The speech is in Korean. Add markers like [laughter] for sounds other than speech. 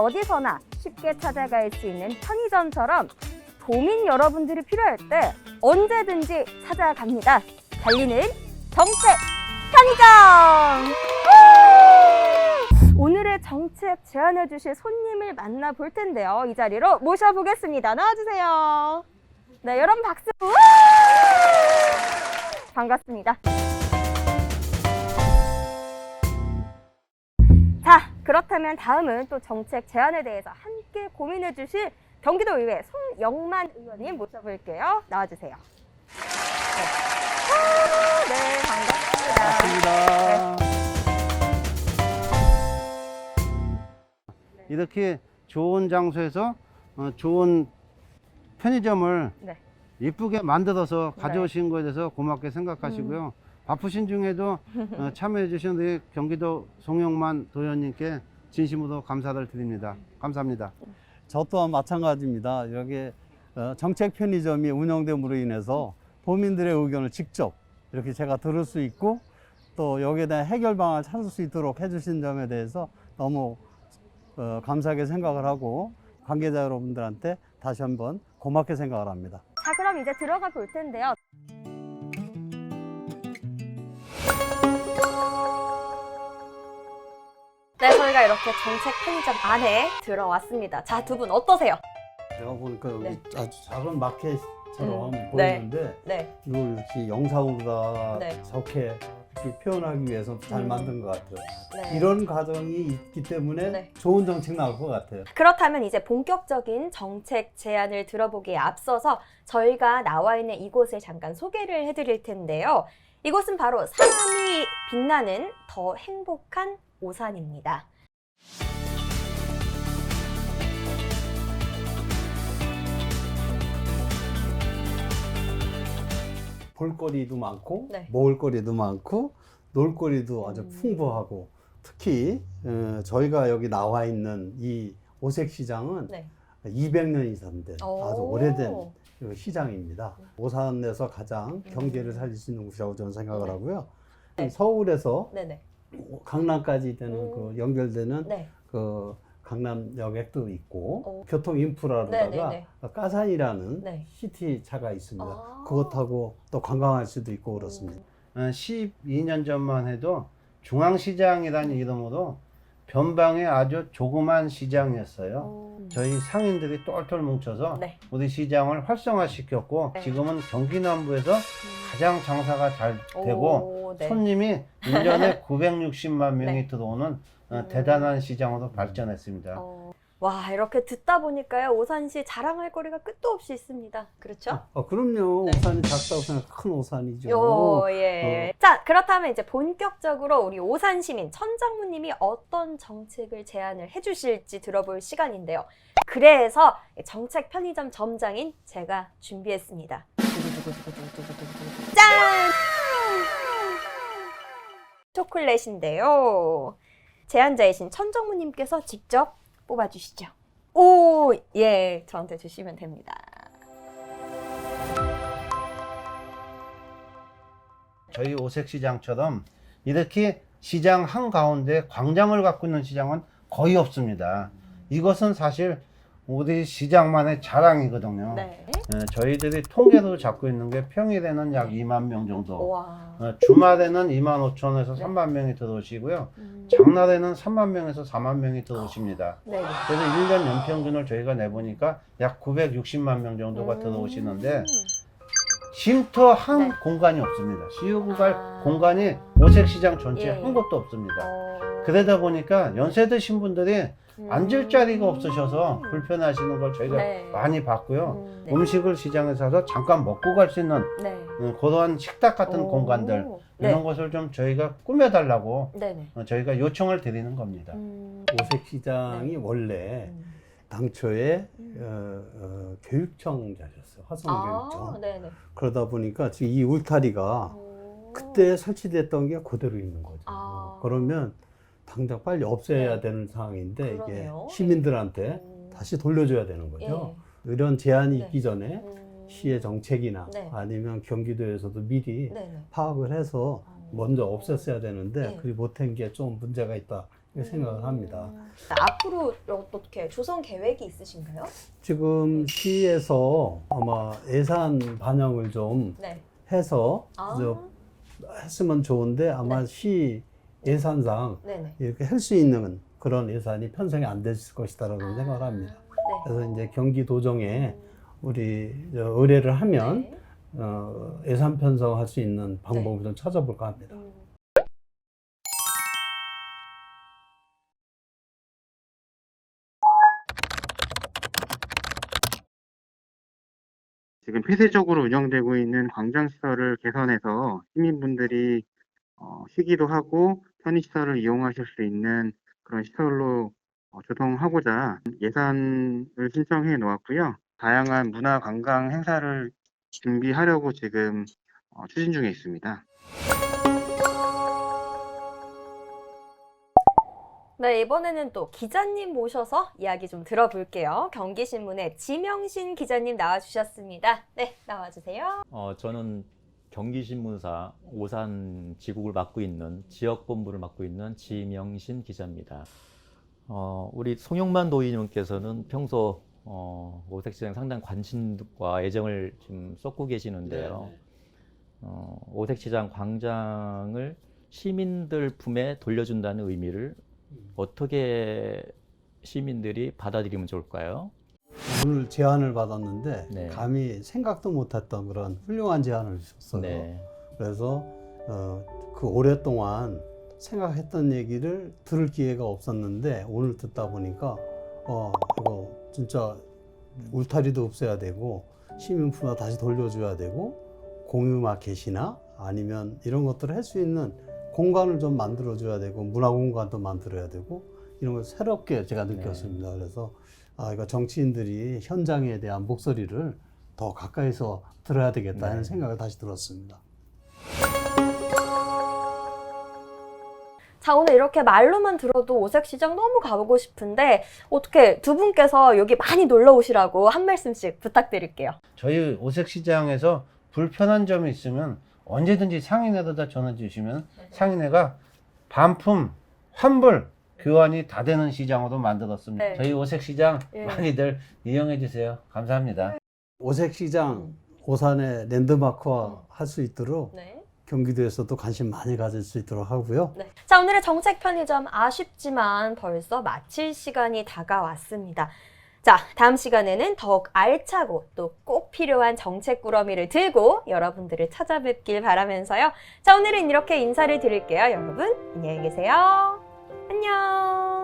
어디서나 쉽게 찾아갈 수 있는 편의점처럼 도민 여러분들이 필요할 때 언제든지 찾아갑니다. 달리는 정책 편의점! 우! 오늘의 정책 제안해 주실 손님을 만나 볼 텐데요. 이 자리로 모셔보겠습니다. 나와주세요. 네, 여러분 박수! 우! 반갑습니다. 그렇다면 다음은 또 정책 제안에 대해서 함께 고민해 주실 경기도의회 송영만 의원님 모셔볼게요. 나와주세요. 네, 아, 네 반갑습니다. 반갑습니다. 이렇게 좋은 장소에서 어, 좋은 편의점을 네. 이쁘게 만들어서 네. 가져오신 거에 대해서 고맙게 생각하시고요. 바쁘신 중에도 어, 참여해 주신 우리 경기도 송영만 도현님께 진심으로 감사를 드립니다. 감사합니다. 저 또한 마찬가지입니다. 여기 어, 정책 편의점이 운영됨으로 인해서 도민들의 의견을 직접 이렇게 제가 들을 수 있고 또 여기에 대한 해결 방안을 찾을 수 있도록 해주신 점에 대해서 너무 어, 감사하게 생각을 하고 관계자 여러분들한테 다시 한번 고맙게 생각을 합니다. 자, 그럼 이제 들어가 볼 텐데요. 네, 저희가 이렇게 정책 편의점 안에 들어왔습니다. 자, 두 분 어떠세요? 제가 보니까 여기 네. 아주 작은 마켓처럼 음, 보이는데 네. 이걸 이렇게 영상으로 네. 이렇게 표현하기 위해서 잘 음. 만든 것 같아요. 네. 이런 과정이 있기 때문에 네. 좋은 정책 나올 것 같아요. 그렇다면 이제 본격적인 정책 제안을 들어보기에 앞서서 저희가 나와 있는 이곳을 잠깐 소개를 해드릴 텐데요. 이곳은 바로 사람이 빛나는 더 행복한 오산입니다. 볼거리도 많고 네. 먹을거리도 많고 놀거리도 아주 음. 풍부하고 특히 어, 저희가 여기 나와 있는 이 오색 시장은 네. 200년 이상 된 아주 오. 오래된 그 시장입니다. 네. 오산에서 가장 경제를 음. 살릴 수 있는 곳이라고 저는 생각을 네. 하고요. 네. 서울에서 네네. 강남까지 되는 음. 그 연결되는 네. 그 강남역액도 있고 오. 교통 인프라로다가 네네네. 까산이라는 네. 시티 차가 있습니다. 아. 그것 타고 또 관광할 수도 있고 그렇습니다. 어, 12년 전만 해도 중앙시장이라는 이름으로 변방의 아주 조그만 시장이었어요. 오. 저희 상인들이 똘똘 뭉쳐서 네. 우리 시장을 활성화시켰고 네. 지금은 경기 남부에서 음. 가장 장사가 잘 되고 오, 네. 손님이 1년에 960만 [laughs] 명이 네. 들어오는 어, 음. 대단한 시장으로 발전했습니다. 어. 와 이렇게 듣다 보니까요 오산시 자랑할 거리가 끝도 없이 있습니다. 그렇죠? 아, 그럼요. 네. 오산이 작다고 생각 큰 오산이죠. 요, 예. 자, 그렇다면 이제 본격적으로 우리 오산 시민 천장무님이 어떤 정책을 제안을 해주실지 들어볼 시간인데요. 그래서 정책 편의점 점장인 제가 준비했습니다. 짠! 초콜릿인데요. 제안자이신 천정무님께서 직접 뽑아주시죠. 오, 예, 저한테 주시면 됩니다. 저희 오색시장처럼 이렇게 시장 한가운데 광장을 갖고 있는 시장은 거의 없습니다. 이것은 사실 우리 시장만의 자랑이거든요. 네. 예, 저희들이 통계로 잡고 있는 게 평일에는 약 2만 명 정도, 와. 어, 주말에는 2만 5천에서 네. 3만 명이 들어오시고요. 음. 장날에는 3만 명에서 4만 명이 들어오십니다. 네. 네. 그래서 1년 연평균을 저희가 내보니까 약 960만 명 정도가 음. 들어오시는데 쉼터 한 네. 공간이 없습니다. 쉬고 갈 아. 공간이 오색시장 전체에 예. 한 곳도 없습니다. 어. 그러다 보니까 연세 드신 분들이 음. 앉을 자리가 없으셔서 불편하시는 걸 저희가 네. 많이 봤고요. 음, 네. 음식을 시장에 사서 잠깐 먹고 갈 수 있는 네. 음, 그러한 식탁 같은 오. 공간들 네. 이런 것을 좀 저희가 꾸며달라고 네네. 어, 저희가 요청을 드리는 겁니다. 음. 오색 시장이 원래 음. 당초에 음. 어, 어, 교육청자셨어요. 화성 아, 교육청. 네네. 그러다 보니까 지금 이 울타리가 오. 그때 설치됐던 게 그대로 있는 거죠. 아. 그러면 당장 빨리 없애야 네. 되는 상황인데 그러네요. 이게 시민들한테 음. 다시 돌려줘야 되는 거죠. 예. 이런 제한이 네. 있기 전에 음. 시의 정책이나 네. 아니면 경기도에서도 미리 네네. 파악을 해서 어. 먼저 없앴어야 되는데 네. 그리 못한 게 좀 문제가 있다 생각을 합니다. 음. 앞으로 어떻게 조성 계획이 있으신가요? 지금 시에서 아마 예산 반영을 좀 네. 해서 아, 저 했으면 좋은데 아마 네. 시 예산상 네네. 이렇게 할 수 있는 그런 예산이 편성이 안 됐을 것이다라고 생각을 합니다. 네. 그래서 이제 경기도정에 우리 저 의뢰를 하면 네. 어, 예산 편성할 수 있는 방법을 좀 찾아볼까 합니다. 음. 지금 폐쇄적으로 운영되고 있는 광장시설을 개선해서 시민분들이 어, 쉬기도 하고 편의시설을 이용하실 수 있는 그런 시설로 어, 조성하고자 예산을 신청해 놓았고요. 다양한 문화 관광 행사를 준비하려고 지금 어, 추진 중에 있습니다. 네, 이번에는 또 기자님 모셔서 이야기 좀 들어볼게요. 경기신문의 지명신 기자님 나와주셨습니다. 네, 나와주세요. 어, 저는 경기신문사 오산 지국을 맡고 있는 지역본부를 맡고 있는 지명신 기자입니다. 어, 우리 송영만 도의원께서는 평소 어, 오색시장 상당 관심과 애정을 좀 쏟고 계시는데요. 어, 오색시장 광장을 시민들 품에 돌려준다는 의미를 어떻게 시민들이 받아들이면 좋을까요? 오늘 제안을 받았는데 네. 감히 생각도 못했던 그런 훌륭한 제안을 주셨어요. 네. 그래서 어, 그 오랫동안 생각했던 얘기를 들을 기회가 없었는데 오늘 듣다 보니까 어 이거 진짜 울타리도 없애야 되고 시민품화 다시 돌려줘야 되고 공유 마켓이나 아니면 이런 것들을 할 수 있는 공간을 좀 만들어줘야 되고 문화 공간도 만들어야 되고 이런 걸 새롭게 제가 느꼈습니다. 그래서 아 이거 정치인들이 현장에 대한 목소리를 더 가까이서 들어야 되겠다는 네. 생각을 다시 들었습니다. 자, 오늘 이렇게 말로만 들어도 오색시장 너무 가보고 싶은데 어떻게 두 분께서 여기 많이 놀러 오시라고 한 말씀씩 부탁드릴게요. 저희 오색시장에서 불편한 점이 있으면 언제든지 상인회에다 전화 주시면 상인회가 반품, 환불, 교환이 다 되는 시장으로 만들었습니다. 네. 저희 오색시장 예. 많이들 이용해 주세요. 감사합니다. 오색시장 오산의 랜드마크화 할 수 있도록 네. 경기도에서도 관심 많이 가질 수 있도록 하고요. 네. 자, 오늘의 정책 편의점 아쉽지만 벌써 마칠 시간이 다가왔습니다. 자, 다음 시간에는 더욱 알차고 또 꼭 필요한 정책 꾸러미를 들고 여러분들을 찾아뵙길 바라면서요. 자, 오늘은 이렇게 인사를 드릴게요. 여러분, 안녕히 계세요. 안녕.